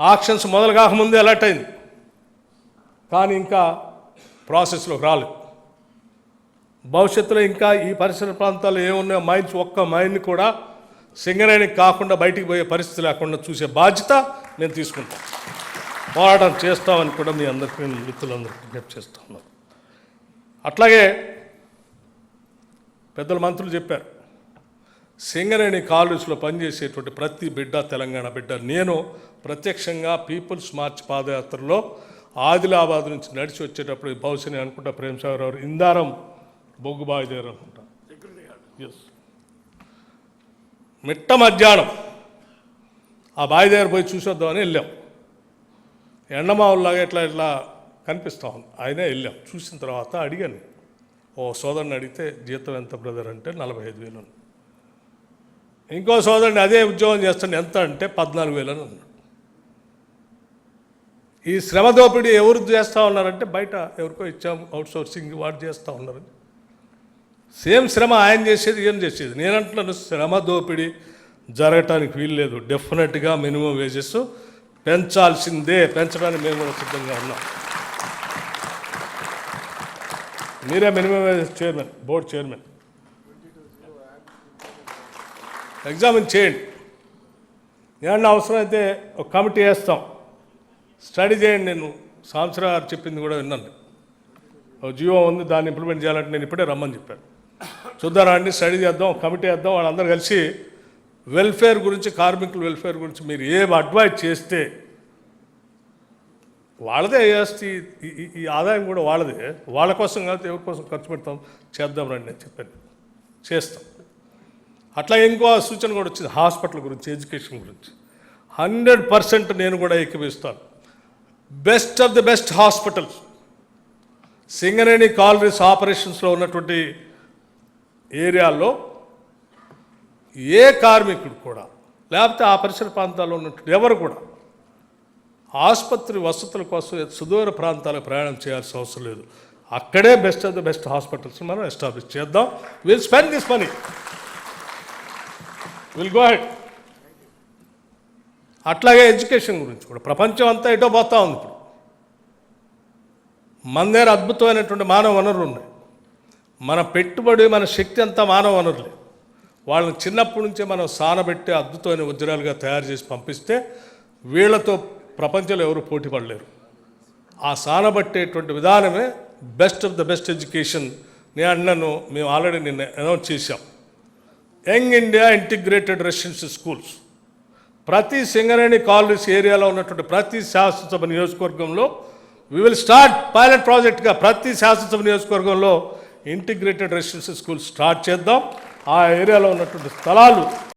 Actions మొదలు కాకముందే alert అయింది. కానీ ఇంకా ప్రాసెస్లోకి రాలేదు. భవిష్యత్తులో ఇంకా ఈ పరిసర ప్రాంతాల్లో ఏమున్నాయో మైన్స్ ఒక్క మైన్ కూడా సింగరేణికి కాకుండా బయటికి పోయే పరిస్థితి లేకుండా చూసే బాధ్యత నేను తీసుకుంటాను. పోరాటం చేస్తామని కూడా మీ అందరికీ నేను మిత్రులందరికీ విజ్ఞప్తి చేస్తా ఉన్నాను. అట్లాగే పెద్దల మంత్రులు చెప్పారు. సింగరేణి కాలేజీలో పనిచేసేటువంటి ప్రతి బిడ్డ తెలంగాణ బిడ్డ. నేను ప్రత్యక్షంగా పీపుల్స్ మార్చ్ పాదయాత్రలో ఆదిలాబాద్ నుంచి నడిచి వచ్చేటప్పుడు బహుశా అనుకుంటా ప్రేమసాగర్ గారు. ఇందారం బొగ్గు దగ్గర అనుకుంటా. ఎస్ మిట్ట మధ్యాహ్నం. ఆ బావి దగ్గర పోయి చూసొద్దామని వెళ్ళాం. ఎండమావుల్లాగా ఇట్లా ఇట్లా కనిపిస్తా ఉంది. ఆయనే వెళ్ళాం. చూసిన తర్వాత అడిగాను. ఓ సోదరుని అడిగితే జీతం ఎంత బ్రదర్ అంటే నలభై ఐదు వేలు ఇంకో సోదరుని అదే ఉద్యోగం చేస్తాను ఎంత అంటే పద్నాలుగు వేలు అని అన్నాడు. ఈ శ్రమ దోపిడీ ఎవరు చేస్తూ ఉన్నారంటే బయట ఎవరికో ఇచ్చాము అవుట్ సోర్సింగ్ వాడు చేస్తూ ఉన్నారు సేమ్ శ్రమ ఆయన చేసేది ఏం చేసేది. నేనంటున్నాను శ్రమ దోపిడీ జరగటానికి వీలు లేదు. డెఫినెట్గా మినిమం వేజెస్ పెంచాల్సిందే పెంచడానికి మేము కూడా సిద్ధంగా ఉన్నాం. మీరే minimum wages chairman board chairman examine చేయండి. ఏమన్నా అవసరమైతే ఒక కమిటీ వేస్తాం. స్టడీ చేయండి నేను. సంవత్సరం గారు చెప్పింది కూడా విన్నాను. ఒక జియో ఉంది దాన్ని ఇంప్లిమెంట్ చేయాలంటే నేను ఇప్పుడే రమ్మని చెప్పాను. చూద్దారా అండి స్టడీ చేద్దాం కమిటీ వేద్దాం వాళ్ళందరూ కలిసి వెల్ఫేర్ గురించి కార్మికుల వెల్ఫేర్ గురించి మీరు ఏ అడ్వైజ్ చేస్తే వాళ్ళదే చేస్తే ఈ- ఈ- ఈ ఆదాయం కూడా వాళ్ళదే. వాళ్ళ కోసం కాదు ఎవరి కోసం ఖర్చు పెడతాం? చేద్దాం రండి అని చెప్పాను. చేస్తాం. అట్లా ఇంకో సూచన కూడా వచ్చింది హాస్పిటల్ గురించి ఎడ్యుకేషన్ గురించి. హండ్రెడ్ పర్సెంట్ నేను కూడా ఎక్కిపిస్తాను best of the best hospitals Singareni collieries ఆపరేషన్స్లో ఉన్నటువంటి ఏరియాల్లో ఏ కార్మికుడు కూడా లేకపోతే ఆ పరిసర ప్రాంతాల్లో ఉన్నటువంటి ఎవరు కూడా ఆసుపత్రి వసతుల కోసం సుదూర ప్రాంతాలకు ప్రయాణం చేయాల్సిన అవసరం లేదు. అక్కడే best of the best hospitals మనం ఎస్టాబ్లిష్ చేద్దాం. Will spend this money. Will go head అట్లాగే ఎడ్యుకేషన్ గురించి కూడా. ప్రపంచం అంతా ఎటో పోతా ఉంది ఇప్పుడు. మన దగ్గర అద్భుతమైనటువంటి మానవ వనరులు ఉన్నాయి. మన పెట్టుబడి మన శక్తి అంతా మానవ వనరులే. వాళ్ళని చిన్నప్పటి నుంచే మనం సానబెట్టి అద్భుతమైన వజ్రాలుగా తయారు చేసి పంపిస్తే వీళ్ళతో ప్రపంచంలో ఎవరు పోటీ పడలేరు. ఆ సానబట్టేటువంటి విధానమే best of the best education. నేను అన్నను మేము ఆల్రెడీ నిన్న అనౌన్స్ చేశాం. Young India integrated residency schools. ప్రతి సింగరేణి కాలనీస్ ఏరియాలో ఉన్నటువంటి ప్రతి శాసనసభ నియోజకవర్గంలో వి విల్ స్టార్ట్ పైలట్ ప్రాజెక్ట్గా ప్రతి శాసనసభ నియోజకవర్గంలో ఇంటిగ్రేటెడ్ రెసిడెన్సీ స్కూల్ స్టార్ట్ చేద్దాం. ఆ ఏరియాలో ఉన్నటువంటి స్థలాలు